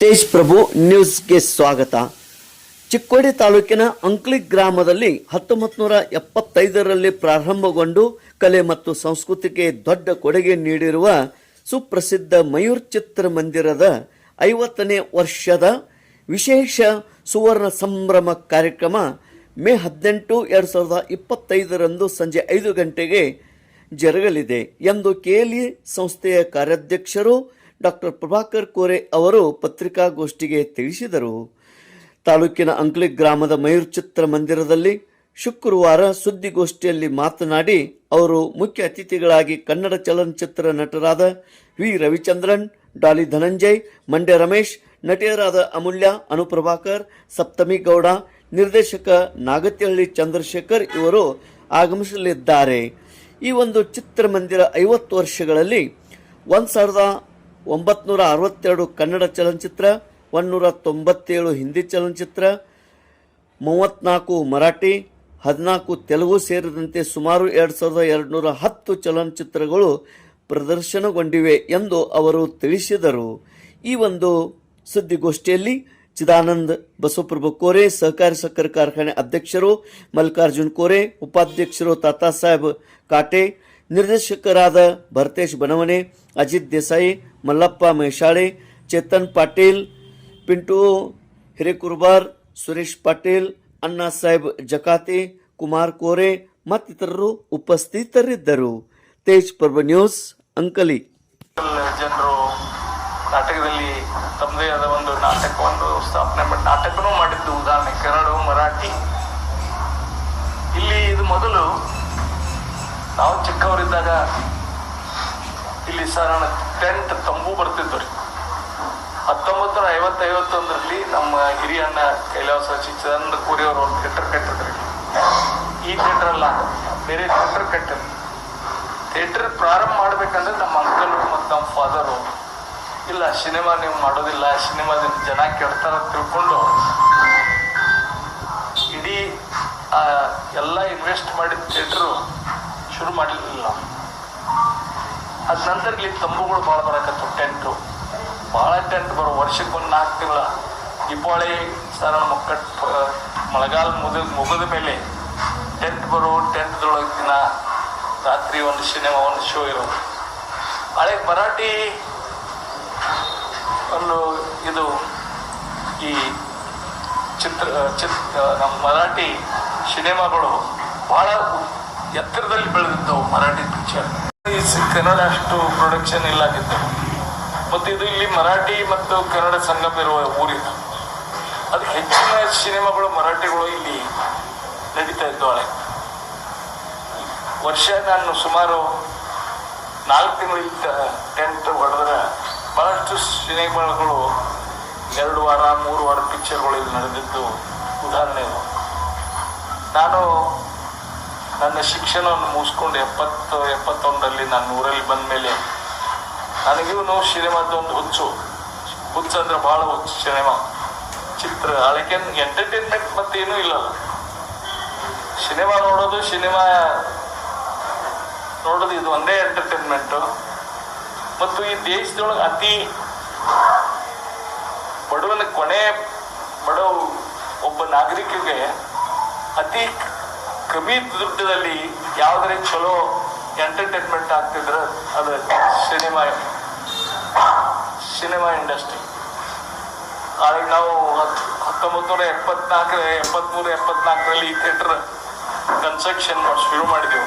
ತೇಜ್ ಪ್ರಭು ನ್ಯೂಸ್ಗೆ ಸ್ವಾಗತ. ಚಿಕ್ಕೋಡಿ ತಾಲೂಕಿನ ಅಂಕ್ಲಿ ಗ್ರಾಮದಲ್ಲಿ ಹತ್ತೊಂಬತ್ತು ನೂರ ಎಪ್ಪತ್ತೈದರಲ್ಲಿ ಪ್ರಾರಂಭಗೊಂಡು ಕಲೆ ಮತ್ತು ಸಂಸ್ಕೃತಿಗೆ ದೊಡ್ಡ ಕೊಡುಗೆ ನೀಡಿರುವ ಸುಪ್ರಸಿದ್ಧ ಮಯೂರ್ ಚಿತ್ರ ಮಂದಿರದ ಐವತ್ತನೇ ವರ್ಷದ ವಿಶೇಷ ಸುವರ್ಣ ಸಂಭ್ರಮ ಕಾರ್ಯಕ್ರಮ ಮೇ ಹದಿನೆಂಟು ಎರಡು ಸಾವಿರದ ಇಪ್ಪತ್ತೈದರಂದು ಸಂಜೆ ಐದು ಗಂಟೆಗೆ ಜರುಗಲಿದೆ ಎಂದು ಕೆಎಲ್ಇ ಸಂಸ್ಥೆಯ ಕಾರ್ಯಾಧ್ಯಕ್ಷರು ಡಾಕ್ಟರ್ ಪ್ರಭಾಕರ್ ಕೋರೆ ಅವರು ಪತ್ರಿಕಾಗೋಷ್ಠಿಗೆ ತಿಳಿಸಿದರು. ತಾಲೂಕಿನ ಅಂಕ್ಲಿ ಗ್ರಾಮದ ಮಯೂರ್ ಚಿತ್ರ ಮಂದಿರದಲ್ಲಿ ಶುಕ್ರವಾರ ಸುದ್ದಿಗೋಷ್ಠಿಯಲ್ಲಿ ಮಾತನಾಡಿ ಅವರು ಮುಖ್ಯ ಅತಿಥಿಗಳಾಗಿ ಕನ್ನಡ ಚಲನಚಿತ್ರ ನಟರಾದ ವಿ ರವಿಚಂದ್ರನ್, ಡಾಲಿ ಧನಂಜಯ್, ಮಂಡ್ಯ ರಮೇಶ್, ನಟಿಯರಾದ ಅಮೂಲ್ಯ ಅನುಪ್ರಭಾಕರ್ ಸಪ್ತಮಿ ಗೌಡ, ನಿರ್ದೇಶಕ ನಾಗತಿಹಳ್ಳಿ ಚಂದ್ರಶೇಖರ್ ಇವರು ಆಗಮಿಸಲಿದ್ದಾರೆ. ಈ ಒಂದು ಚಿತ್ರಮಂದಿರ ಐವತ್ತು ವರ್ಷಗಳಲ್ಲಿ ಒಂದು ಸಾವಿರದ ಒಂಬತ್ನೂರ ಅರವತ್ತೆರಡು ಕನ್ನಡ ಚಲನಚಿತ್ರ ಒಂದೂರ ತೊಂಬತ್ತೇಳು ಹಿಂದಿ ಚಲನಚಿತ್ರ, ಮೂವತ್ನಾಲ್ಕು ಮರಾಠಿ, ಹದಿನಾಲ್ಕು ತೆಲುಗು ಸೇರಿದಂತೆ ಸುಮಾರು ಎರಡು ಸಾವಿರದ ಎರಡುನೂರ ಹತ್ತು ಚಲನಚಿತ್ರಗಳು ಪ್ರದರ್ಶನಗೊಂಡಿವೆ ಎಂದು ಅವರು ತಿಳಿಸಿದರು. ಈ ಒಂದು ಸುದ್ದಿಗೋಷ್ಠಿಯಲ್ಲಿ ಚಿದಾನಂದ್ ಬಸವಪ್ರಭು ಕೋರೆ, ಸಹಕಾರಿ ಸಕ್ಕರೆ ಕಾರ್ಖಾನೆ ಅಧ್ಯಕ್ಷರು ಮಲ್ಲಿಕಾರ್ಜುನ್ ಕೋರೆ, ಉಪಾಧ್ಯಕ್ಷರು ತಾತಾ ಸಾಹೇಬ್ ಕಾಟೆ ನಿರ್ದೇಶಕರಾದ ಭರತೇಶ್ ಬನವನೆ ಅಜಿತ್ ದೇಸಾಯಿ, ಮಲ್ಲಪ್ಪ ಮೇಶಾಳೆ ಚೇತನ್ ಪಾಟೀಲ್, ಪಿಂಟು ಹಿರೇಕುರ್ಬಾರ್, ಸುರೇಶ್ ಪಾಟೀಲ್, ಅಣ್ಣಾ ಸಾಹೇಬ್ ಜಕಾತಿ, ಕುಮಾರ್ ಕೋರೆ ಮತ್ತಿತರರು ಉಪಸ್ಥಿತರಿದ್ದರು. ತೇಜ್ ಪರ್ವ ನ್ಯೂಸ್, ಅಂಕಲಿ. ಜನರು ನಾಟಕದಲ್ಲಿ ತಮ್ಮದೇ ಆದ ಒಂದು ನಾಟಕವನ್ನು ಸ್ಥಾಪನೆ ಮಾಡಿ, ನಾಟಕನೂ ಮಾಡಿದ್ದು ಉದಾಹರಣೆ ಕನ್ನಡ ಮರಾಠಿ. ಇಲ್ಲಿ ಇದು ಮೊದಲು ನಾವು ಚಿಕ್ಕವರಿದ್ದಾಗ ಇಲ್ಲಿ ಸಾಧಾರಣ ಟೆಂಟ್ ತಂಬು ಬರ್ತಿದ್ದು ರೀ. ಹತ್ತೊಂಬತ್ತು ನೂರ ಐವತ್ತೈವತ್ತೊಂದರಲ್ಲಿ ನಮ್ಮ ಹಿರಿಯ ಅಣ್ಣ ಕೈಲಾಸ ಚಿಚ್ಚಂದ್ರ ಕೂರಿಯವರು ಒಂದು ಥಿಯೇಟರ್ ಕಟ್ಟಿದ್ರಿ ಈ ಥಿಯೇಟರ್ ಅಲ್ಲ, ಬೇರೆ ಥಿಯೇಟರ್ ಕಟ್ಟಿದ್ರು. ಥಿಯೇಟರ್ ಪ್ರಾರಂಭ ಮಾಡ್ಬೇಕಂದ್ರೆ ನಮ್ಮ ಅಂಕಲ್ ಮತ್ತು ನಮ್ಮ ಫಾದರು ಇಲ್ಲ ಸಿನಿಮಾ ನೀವು ಮಾಡೋದಿಲ್ಲ ಸಿನಿಮಾದಿಂದ ಜನ ಕೆಡ್ತಾರ ತಿಳ್ಕೊಂಡು ಇಡೀ ಎಲ್ಲ ಇನ್ವೆಸ್ಟ್ ಮಾಡಿದ ಥಿಯೇಟ್ರು ಶುರು ಮಾಡಿರಲಿಲ್ಲ. ಅದ ನಂತರ ಇಲ್ಲಿ ತಂಬುಗಳು ಭಾಳ ಬರಕತ್ತು ಟೆಂಟು ಭಾಳ ಟೆಂಟ್ ಬರೋ ವರ್ಷಕ್ಕೆ ಒಂದು ನಾಲ್ಕು ತಿಂಗಳ. ದೀಪಾವಳಿ ಸರ ಮಕ್ಕಟ್ ಮಳೆಗಾಲ ಮುಗಿದ ಮುಗಿದ ಮೇಲೆ ಟೆಂಟ್ ಬರೋ ಟೆಂಟ್ದೊಳಗೆ ದಿನ ರಾತ್ರಿ ಒಂದು ಸಿನಿಮಾ ಒಂದು ಶೋ ಇರೋ ಹಳೆ ಮರಾಠಿ ಒಂದು ಇದು ಈ ಚಿತ್ರ ಚಿತ್ರ ನಮ್ಮ ಮರಾಠಿ ಸಿನಿಮಾಗಳು ಬಹಳ ಎತ್ತರದಲ್ಲಿ ಬೆಳೆದಿದ್ದವು ಮರಾಠಿ ಪಿಕ್ಚರ್. ಕನ್ನಡ ಅಷ್ಟು ಪ್ರೊಡಕ್ಷನ್ ಇಲ್ಲ ಆಗಿದ್ದವು ಮತ್ತು ಇದು ಇಲ್ಲಿ ಮರಾಠಿ ಮತ್ತು ಕನ್ನಡ ಸಂಗಮ ಇರುವ ಊರಿನ ಅದು ಹೆಚ್ಚಿನ ಸಿನಿಮಾಗಳು ಮರಾಠಿಗಳು ಇಲ್ಲಿ ನಡೀತಾ ಇದ್ದವಳೆ ವರ್ಷ ನಾನು ಸುಮಾರು ನಾಲ್ಕು ತಿಂಗಳು ಟೆಂಟ್ ಹೊಡೆದ್ರೆ ಭಾಳಷ್ಟು ಸಿನಿಮಾಗಳು ಎರಡು ವಾರ, ಮೂರು ವಾರ ಪಿಕ್ಚರ್ಗಳು ಇಲ್ಲಿ ನಡೆದಿದ್ದು. ಉದಾಹರಣೆ ನಾನು ನನ್ನ ಶಿಕ್ಷಣವನ್ನು ಮುಗಿಸ್ಕೊಂಡು ಎಪ್ಪತ್ತು, ಎಪ್ಪತ್ತೊಂದರಲ್ಲಿ ನಾನು ಊರಲ್ಲಿ ಬಂದ ಮೇಲೆ ನನಗಿವನು ಸಿನಿಮಾದ ಒಂದು ಹುಚ್ಚು. ಹುಚ್ಚು ಅಂದರೆ ಭಾಳ ಹುಚ್ಚು ಸಿನಿಮಾ. ಚಿತ್ರ, ಅದಕ್ಕೆ ಎಂಟರ್ಟೈನ್ಮೆಂಟ್ ಮತ್ತೇನೂ ಇಲ್ಲ ಸಿನಿಮಾ ನೋಡೋದು ಸಿನಿಮಾ ನೋಡೋದು ಇದು ಒಂದೇ ಎಂಟರ್ಟೈನ್ಮೆಂಟು ಮತ್ತು ಈ ದೇಶದೊಳಗೆ ಅತಿ ಬಡವನ ಕೊನೆ ಬಡವ ಒಬ್ಬ ನಾಗರಿಕರಿಗೆ ಅತಿ ಕಮ್ಮಿ ದುಡ್ಡದಲ್ಲಿ ಯಾವುದೇ ಚಲೋ ಎಂಟರ್ಟೈನ್ಮೆಂಟ್ ಆಗ್ತಿದ್ರೆ ಅದು ಸಿನಿಮಾ ಸಿನಿಮಾ ಇಂಡಸ್ಟ್ರಿ. ಆಗ ನಾವು ಹತ್ತು ಹತ್ತೊಂಬತ್ತು ನೂರ ಎಪ್ಪತ್ನಾಲ್ಕರ ಎಪ್ಪತ್ಮೂರ, ಎಪ್ಪತ್ನಾಲ್ಕರಲ್ಲಿ ಈ ಥಿಯೇಟರ್ ಕನ್ಸ್ಟ್ರಕ್ಷನ್ ಶುರು ಮಾಡಿದೆವು.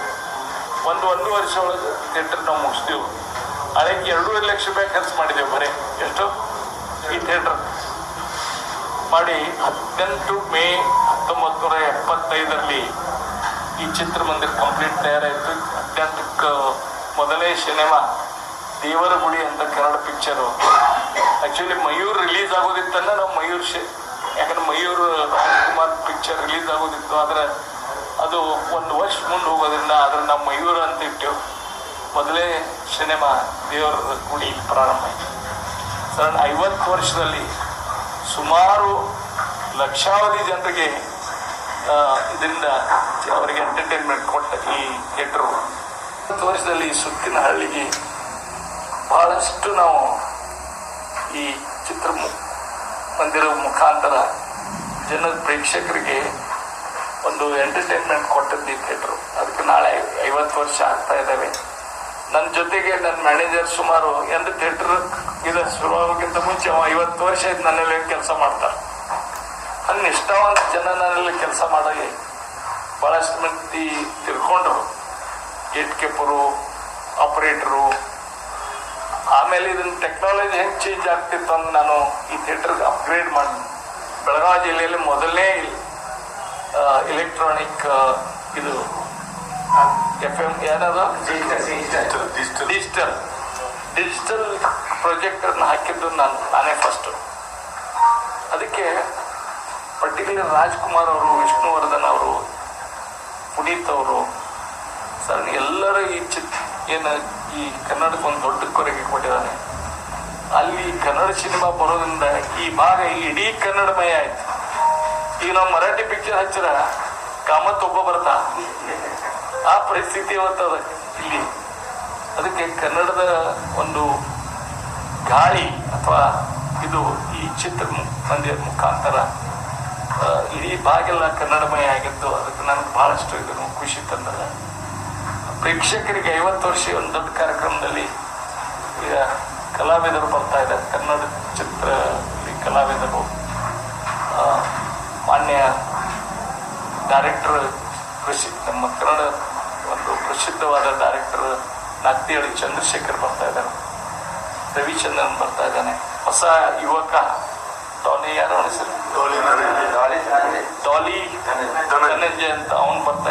ಒಂದು ಒಂದು ವರ್ಷ ಒಳಗೆ ಥಿಯೇಟರ್ ನಾವು ಮುಗಿಸ್ದೆವು. ಅದಕ್ಕೆ ಎರಡೂವರೆ ಲಕ್ಷ ರೂಪಾಯಿ ಖರ್ಚು ಮಾಡಿದೆವು ಬರೀ. ಎಷ್ಟು? ಈ ಥಿಯೇಟರ್. ಮಾಡಿ ಹದಿನೆಂಟು ಮೇ ಹತ್ತೊಂಬತ್ತು ನೂರ ಎಪ್ಪತ್ತೈದರಲ್ಲಿ ಈ ಚಿತ್ರಮಂದಿರ ಕಂಪ್ಲೀಟ್ ತಯಾರಾಯಿತು. ಅತ್ಯಂತ ಮೊದಲೇ ಸಿನಿಮಾ ದೇವರ ಗುಡಿ ಅಂತ Kannada picture actually Mayur release ಆಗೋದಿತ್ತಲ್ಲ ನಾವು ಮಯೂರ್ ಶೆ, ಯಾಕಂದ್ರೆ ಮಯೂರ್, ರಾಜ್ಕುಮಾರ್ ಪಿಕ್ಚರ್ ರಿಲೀಸ್ ಆಗೋದಿತ್ತು. ಆದರೆ ಅದು ಒಂದು ವರ್ಷ ಮುಂದೆ ಹೋಗೋದ್ರಿಂದ ಆದ್ರೆ ನಾವು ಮಯೂರ್ ಅಂತ ಇಟ್ಟೆವು. ಮೊದಲೇ ಸಿನಿಮಾ ದೇವರ ಗುಡಿ ಪ್ರಾರಂಭ ಆಯಿತು. ಸರ್, ಐವತ್ತು ವರ್ಷದಲ್ಲಿ ಸುಮಾರು ಲಕ್ಷಾವಧಿ ಜನರಿಗೆ ಇದರಿಂದ ಅವರಿಗೆ ಎಂಟರ್ಟೈನ್ಮೆಂಟ್ ಕೊಟ್ಟ ಈ ಥಿಯೇಟ್ರು ಹತ್ತು ವರ್ಷದಲ್ಲಿ ಸುತ್ತಿನ ಹಳ್ಳಿಗೆ ಬಹಳಷ್ಟು ನಾವು ಈ ಚಿತ್ರ ಮಂದಿರ ಮುಖಾಂತರ ಜನ ಪ್ರೇಕ್ಷಕರಿಗೆ ಒಂದು ಎಂಟರ್ಟೈನ್ಮೆಂಟ್ ಕೊಟ್ಟದ್ದು ಈ ಥಿಯೇಟ್ರು ಅದಕ್ಕೆ ನಾಳೆ ಐವತ್ತು ವರ್ಷ ಆಗ್ತಾ ಇದ್ದಾವೆ. ನನ್ನ ಜೊತೆಗೆ ನನ್ನ ಮ್ಯಾನೇಜರ್ ಸುಮಾರು ಎಂದು ಥಿಯೇಟ್ರ್ ಇದು ಶುರುವಾಗೋಕ್ಕಿಂತ ಮುಂಚೆ ಐವತ್ತು ವರ್ಷ ಇದು ನನ್ನಲ್ಲಿ ಕೆಲಸ ಮಾಡ್ತಾರೆ ಹಂಗೆ ನಿಷ್ಠಾವಂತ ಜನ ನನ್ನಲ್ಲಿ ಕೆಲಸ ಮಾಡಿ ಭಾಳಷ್ಟು ಮಂದಿ ತಿಳ್ಕೊಂಡ್ರು ಗೇಟ್ ಕೀಪರು ಆಪರೇಟರು. ಆಮೇಲೆ ಇದನ್ನ ಟೆಕ್ನಾಲಜಿ ಹೆಂಗೆ ಚೇಂಜ್ ಆಗ್ತಿತ್ತು ಅಂತ ನಾನು ಈ ಥಿಯೇಟರ್ಗೆ ಅಪ್ಗ್ರೇಡ್ ಮಾಡಿ ಬೆಳಗಾವಿ ಜಿಲ್ಲೆಯಲ್ಲಿ ಮೊದಲನೇ ಎಲೆಕ್ಟ್ರಾನಿಕ್ ಇದು ಎಫ್ ಎಂ ಏನದ? ಡಿಜಿಟಲ್ ಡಿಜಿಟಲ್ ಪ್ರೊಜೆಕ್ಟರ್ನ ಹಾಕಿದ್ದು ನಾನು ನಾನೇ ಫಸ್ಟು ಅದಕ್ಕೆ ಪರ್ಟಿಕ್ಯುಲರ್ ರಾಜ್ಕುಮಾರ್ ಅವರು, ವಿಷ್ಣುವರ್ಧನ್ ಅವರು, ಪುನೀತ್ ಅವರು, ಸರ್, ಎಲ್ಲರ ಈ ಚಿತ್, ಏನು ಈ ಕನ್ನಡಕ್ಕೆ ಒಂದು ದೊಡ್ಡ ಕೊಡುಗೆ ಕೊಟ್ಟಿದ್ದಾನೆ. ಅಲ್ಲಿ ಕನ್ನಡ ಸಿನಿಮಾ ಬರೋದ್ರಿಂದ ಈ ಭಾಗ ಇಡೀ ಕನ್ನಡಮಯ ಆಯ್ತು. ಈಗ ನಾವು ಮರಾಠಿ ಪಿಕ್ಚರ್ ಹಚ್ಚಿರ, ಕಾಮತ್ ಒಬ್ಬ ಬರ್ತಾ. ಆ ಪರಿಸ್ಥಿತಿ ಇವತ್ತದ ಇಲ್ಲಿ. ಅದಕ್ಕೆ ಕನ್ನಡದ ಒಂದು ಗಾಳಿ ಅಥವಾ ಇದು ಈ ಚಿತ್ರ ಮಂದಿರ ಮುಖಾಂತರ ಇಡೀ ಭಾಗೆಲ್ಲ ಕನ್ನಡಮಯ ಆಗಿದ್ದು, ಅದಕ್ಕೆ ನನಗೆ ಬಹಳಷ್ಟು ಇದನ್ನು ಖುಷಿ ತಂದದ. ಪ್ರೇಕ್ಷಕರಿಗೆ ಐವತ್ತು ವರ್ಷ ಒಂದು ದೊಡ್ಡ ಕಾರ್ಯಕ್ರಮದಲ್ಲಿ, ಈಗ ಕಲಾವಿದರು ಬರ್ತಾ ಇದ್ದಾರೆ. ಕನ್ನಡ ಚಿತ್ರ ಕಲಾವಿದರು ಮಾನ್ಯ ಡೈರೆಕ್ಟರ್ ಕೃಷಿ, ನಮ್ಮ ಕನ್ನಡ ಒಂದು ಪ್ರಸಿದ್ಧವಾದ ಡೈರೆಕ್ಟರ್ ನಾಗ್ತಿಹಳ್ಳಿ ಚಂದ್ರಶೇಖರ್ ಬರ್ತಾ ಇದ್ದಾರೆ. ರವಿಚಂದ್ರನ್ ಬರ್ತಾ ಇದ್ದಾನೆ. ಹೊಸ ಯುವಕ. ಟೋನಿ ಯಾರು ಅವನ ಹೆಸರು ಡಾಲಿ ಧನಂಜಯ ಅಂತ ಅವನು ಬರ್ತಾ